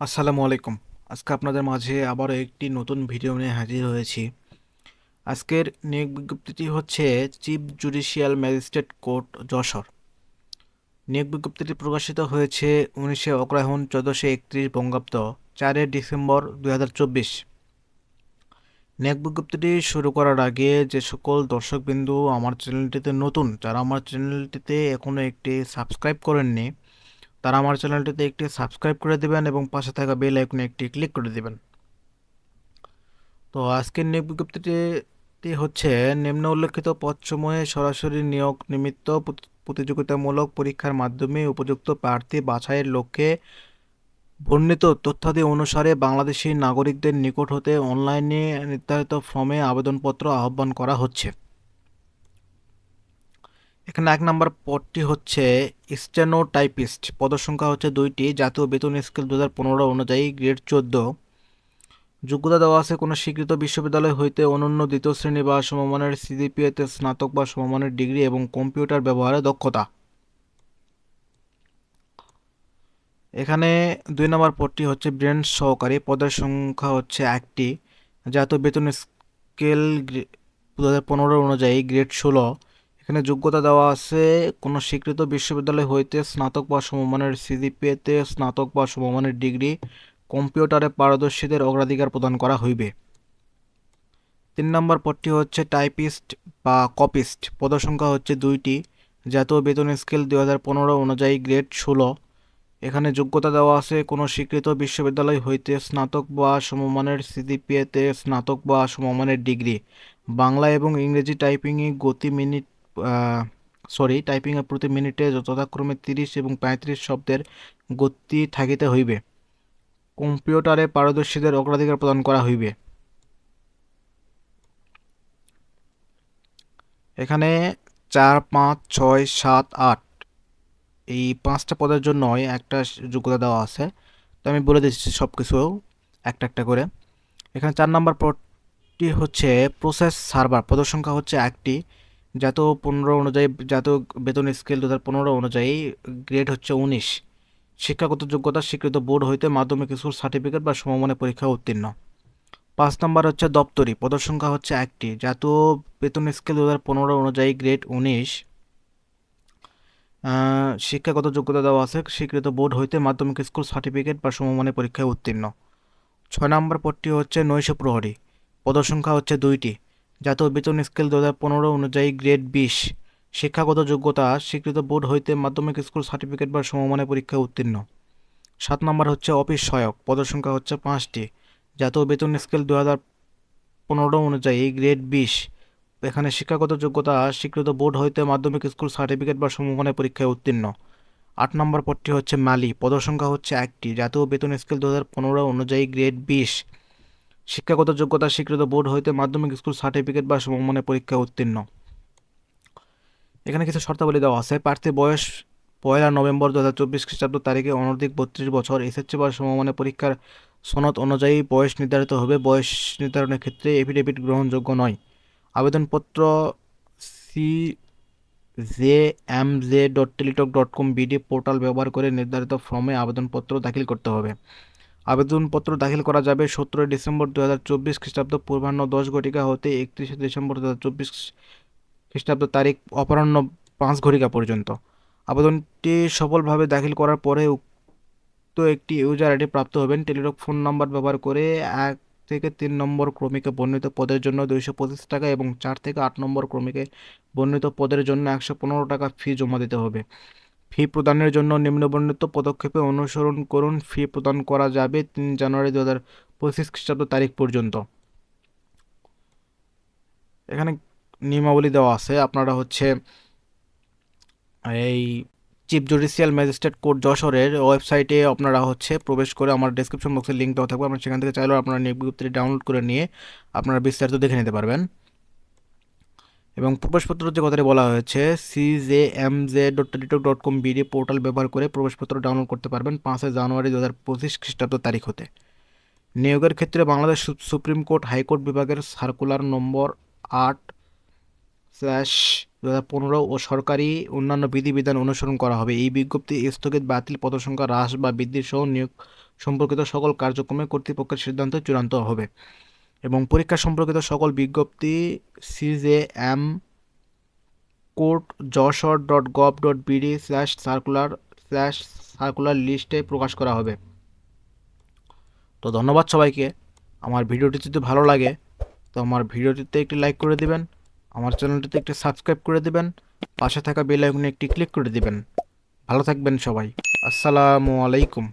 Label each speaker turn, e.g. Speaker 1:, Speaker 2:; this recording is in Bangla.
Speaker 1: আসসালামু আলাইকুম। আজকে আপনাদের মাঝে আবারও একটি নতুন ভিডিও নিয়ে হাজির হয়েছি। আজকের নিয়োগ বিজ্ঞপ্তিটি হচ্ছে chief judicial magistrate court Jessore. নিয়োগ বিজ্ঞপ্তিটি প্রকাশিত হয়েছে উনিশে অগ্রহায়ণ চোদ্দোশো একত্রিশ বঙ্গাব্দ চারে ডিসেম্বর দুই হাজার চব্বিশ। নিয়োগ বিজ্ঞপ্তিটি শুরু করার আগে যে সকল দর্শকবিন্দু আমার চ্যানেলটিতে নতুন, যারা আমার চ্যানেলটিতে এখনও একটি সাবস্ক্রাইব করেননি তারা আমার চ্যানেলটিতে একটি সাবস্ক্রাইব করে দেবেন এবং পাশে থাকা বেল আইকনে একটি ক্লিক করে দেবেন। তো আজকের নিয়োগ বিজ্ঞপ্তিটি হচ্ছে নিম্ন উল্লেখিত পদসমূহে সরাসরি নিয়োগ নিমিত্ত প্রতিযোগিতামূলক পরীক্ষার মাধ্যমে উপযুক্ত প্রার্থী বাছাইয়ের লক্ষ্যে বর্ণিত তথ্যাদি অনুসারে বাংলাদেশি নাগরিকদের নিকট হতে অনলাইনে নির্ধারিত ফর্মে আবেদনপত্র আহ্বান করা হচ্ছে। এখানে এক নম্বর পদটি হচ্ছে স্টেনো টাইপিস্ট পদসংখ্যা হচ্ছে দুইটি, জাতীয় বেতন স্কেল দু হাজার পনেরো অনুযায়ী গ্রেড চোদ্দ। যোগ্যতা দেওয়া আছে কোনো স্বীকৃত বিশ্ববিদ্যালয় হইতে অনন্য দ্বিতীয় শ্রেণি বা সমমানের সিজিপিএতে স্নাতক বা সমমানের ডিগ্রি এবং কম্পিউটার ব্যবহারে দক্ষতা। এখানে দুই নম্বর পদটি হচ্ছে ব্রেন সহকারী, পদের সংখ্যা হচ্ছে একটি। জাতীয় বেতন স্কেল দু হাজার পনেরো অনুযায়ী গ্রেড ষোলো। এখানে যোগ্যতা দেওয়া আছে। কোনো স্বীকৃত বিশ্ববিদ্যালয় হইতে স্নাতক বা সমমানের সিজিপিএতে স্নাতক বা সমমানের ডিগ্রি কম্পিউটারে পারদর্শীদের অগ্রাধিকার প্রদান করা হইবে। তিন নম্বর পদটি হচ্ছে টাইপিস্ট বা কপিস্ট। পদসংখ্যা হচ্ছে দুইটি। জাতীয় বেতন স্কেল দুই হাজার পনেরো অনুযায়ী গ্রেড ষোলো। এখানে যোগ্যতা দেওয়া আছে কোনো স্বীকৃত বিশ্ববিদ্যালয় হইতে স্নাতক বা সমমানের সিজিপিএতে স্নাতক বা সমমানের ডিগ্রি। বাংলা এবং ইংরেজি টাইপিংয়ে গতি মিনিট সরি টাইপিংয়ের প্রতি মিনিটে যথাক্রমে তিরিশ এবং পঁয়ত্রিশ শব্দের গতি থাকিতে হইবে। কম্পিউটারে পারদর্শীদের অগ্রাধিকার প্রদান করা হইবে। এখানে চার, পাঁচ, ছয়, সাত, আট, এই পাঁচটা পদের জন্যই একটা যোগ্যতা দেওয়া আছে। তো আমি বলে দিচ্ছি সব কিছু একটা একটা করে। এখানে চার নম্বর পদটি হচ্ছে প্রসেস সার্ভার পদের সংখ্যা হচ্ছে একটি। জাতীয় পনেরো অনুযায়ী জাতীয় বেতন স্কেল দু হাজার পনেরো অনুযায়ী গ্রেড হচ্ছে উনিশ। শিক্ষাগত যোগ্যতা স্বীকৃত বোর্ড হইতে মাধ্যমিক স্কুল সার্টিফিকেট বা সমমানের পরীক্ষা উত্তীর্ণ। পাঁচ নম্বর হচ্ছে দপ্তরি। পদের সংখ্যা হচ্ছে একটি। জাতীয় বেতন স্কেল দু হাজার পনেরো অনুযায়ী গ্রেড উনিশ শিক্ষাগত যোগ্যতা দেওয়া আছে, স্বীকৃত বোর্ড হইতে মাধ্যমিক স্কুল সার্টিফিকেট বা সমমানের পরীক্ষায় উত্তীর্ণ। ছয় নম্বর পদটি হচ্ছে নৈশ প্রহরী। পদসংখ্যা হচ্ছে দুইটি। জাতীয় বেতন স্কেল দু হাজার পনেরো অনুযায়ী গ্রেড বিশ। শিক্ষাগত যোগ্যতা, স্বীকৃত বোর্ড হইতে মাধ্যমিক স্কুল সার্টিফিকেট বা সমমানের পরীক্ষায় উত্তীর্ণ। সাত নম্বর হচ্ছে অফিস সহায়ক, পদসংখ্যা হচ্ছে পাঁচটি। জাতীয় বেতন স্কেল দু হাজার পনেরো অনুযায়ী গ্রেড বিশ। এখানে শিক্ষাগত যোগ্যতা, স্বীকৃত বোর্ড হইতে মাধ্যমিক স্কুল সার্টিফিকেট বা সমমানের পরীক্ষায় উত্তীর্ণ। আট নম্বর পদটি হচ্ছে মালি, পদসংখ্যা হচ্ছে একটি। জাতীয় বেতন স্কেল দু হাজার পনেরো অনুযায়ী গ্রেড বিশ। শিক্ষাগত যোগ্যতা স্বীকৃত বোর্ড হইতে মাধ্যমিক স্কুল সার্টিফিকেট বা সমমানের পরীক্ষা উত্তীর্ণ। এখানে কিছু শর্তাবলী দেওয়া আছে। প্রার্থী বয়স পয়লা নভেম্বর দু হাজার চব্বিশ খ্রিস্টাব্দ তারিখে অনধিক বত্রিশ বছর এসএসসি বা সমমানের পরীক্ষার সনদ অনুযায়ী বয়স নির্ধারিত হবে। বয়স নির্ধারণের ক্ষেত্রে এফিডেভিট গ্রহণযোগ্য নয়। আবেদনপত্র C J M J dot Teletalk dot com BD portal ব্যবহার করে নির্ধারিত ফর্মে আবেদনপত্র দাখিল করতে হবে। আবেদনপত্র দাখিল করা যাবে সতেরোই ডিসেম্বর দু হাজার চব্বিশ খ্রিস্টাব্দ, পূর্বাহ্ন দশ ঘটিকা হতে একত্রিশে ডিসেম্বর দু হাজার চব্বিশ খ্রিস্টাব্দ তারিখ অপরাহ্ন পাঁচ ঘটিকা পর্যন্ত। আবেদনটি সফলভাবে দাখিল করার পরে উক্ত একটি ইউজার আইডি প্রাপ্ত হবেন। টেলিটক ফোন নাম্বার ব্যবহার করে এক থেকে তিন নম্বর ক্রমিকে বর্ণিত পদের জন্য দুইশো পঁচিশ টাকা এবং চার থেকে আট নম্বর ক্রমিকে বর্ণিত পদের জন্য একশো পনেরো টাকা ফি জমা দিতে হবে। ফি প্রদানের জন্য নিম্নবর্ণিত পদক্ষেপে অনুসরণ করুন। ফি প্রদান করা যাবে তিন জানুয়ারি দু হাজার পঁচিশ খ্রিস্টাব্দ তারিখ পর্যন্ত। এখানে নিয়মাবলী দেওয়া আছে। আপনারা হচ্ছে এই চিফ জুডিশিয়াল ম্যাজিস্ট্রেট কোর্ট যশোরের ওয়েবসাইটে আপনারা হচ্ছে প্রবেশ করে আমার ডিসক্রিপশন বক্সে লিঙ্ক দেওয়া থাকবে। আপনারা সেখান থেকে চাইলেও আপনারা নিয়োগ বিজ্ঞপ্তিটি ডাউনলোড করে নিয়ে আপনারা বিস্তারিত দেখে নিতে পারবেন। এবং প্রবেশপত্র যে কথাটি বলা হয়েছে C J M J dot Teletalk dot com BD portal ব্যবহার করে প্রবেশপত্র ডাউনলোড করতে পারবেন পাঁচই জানুয়ারি দু হাজার পঁচিশ খ্রিস্টাব্দ তারিখ হতে নিয়োগের ক্ষেত্রে Bangladesh supreme court high court বিভাগের সার্কুলার নম্বর আট স্ল্যাশ দু হাজার পনেরো ও সরকারি অন্যান্য বিধিবিধান অনুসরণ করা হবে। এই বিজ্ঞপ্তি স্থগিত বাতিল পদসংখ্যা হ্রাস বা বৃদ্ধির সহ নিয়োগ সম্পর্কিত সকল কার্যক্রমে কর্তৃপক্ষের সিদ্ধান্ত চূড়ান্ত হবে। এবং পরীক্ষা সম্পর্কিত সকল বিজ্ঞপ্তি CJ M court Jessore dot gov dot BD slash circular slash circular লিস্টে প্রকাশ করা হবে। তো ধন্যবাদ সবাইকে। আমার ভিডিওটি যদি ভালো লাগে, তো আমার ভিডিওটিতে একটি লাইক করে দিবেন, আমার চ্যানেলটিতে একটি সাবস্ক্রাইব করে দিবেন, পাশে থাকা বেল আইকনে একটি ক্লিক করে দিবেন। ভালো থাকবেন সবাই। আসসালামু আলাইকুম।